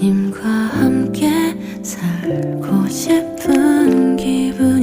님과 함께 살고 싶은 기분.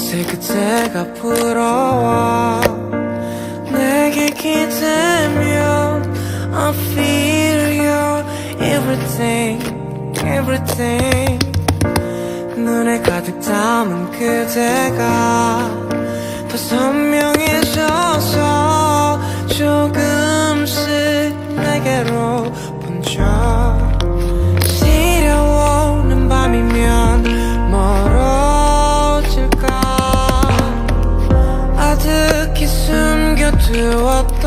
요새 그때가 부러워 내게 기대면 I feel your everything everything. 눈에 가득 담은 그대가 더 선명해져서 조금 you up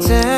pretend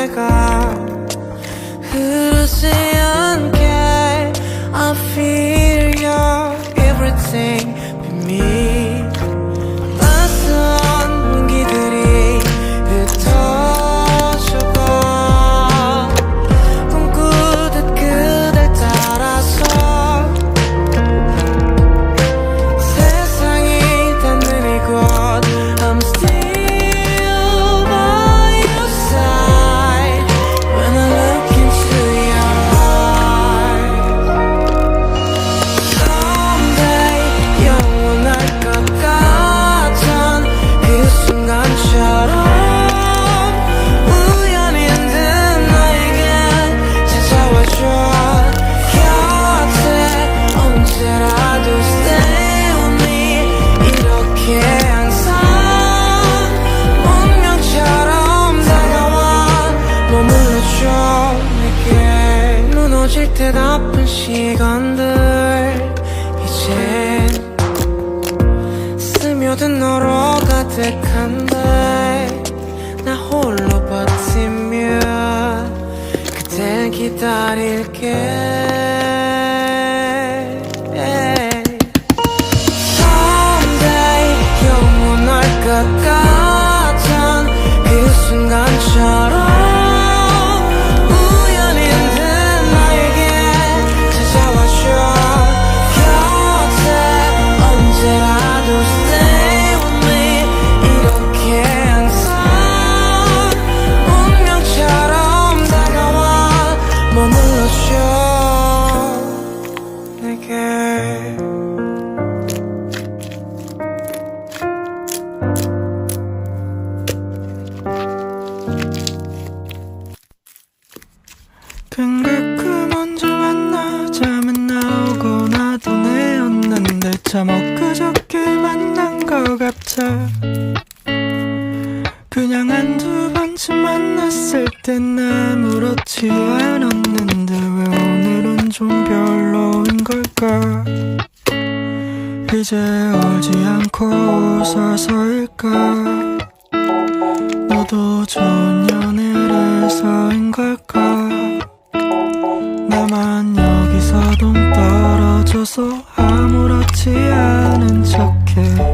너로 가득한데 나 홀로 버티며 그댈 기다릴게 참 엊그저께 만난 것 같아. 그냥 한두 번쯤 만났을 땐 아무렇지 않았는데 왜 오늘은 좀 별로인 걸까? 이제 오지 않고 웃어서일까? 너도 좋은 연애를서인 걸까? 나만 여기서 동 떨어져서 아무렇지 않은 척해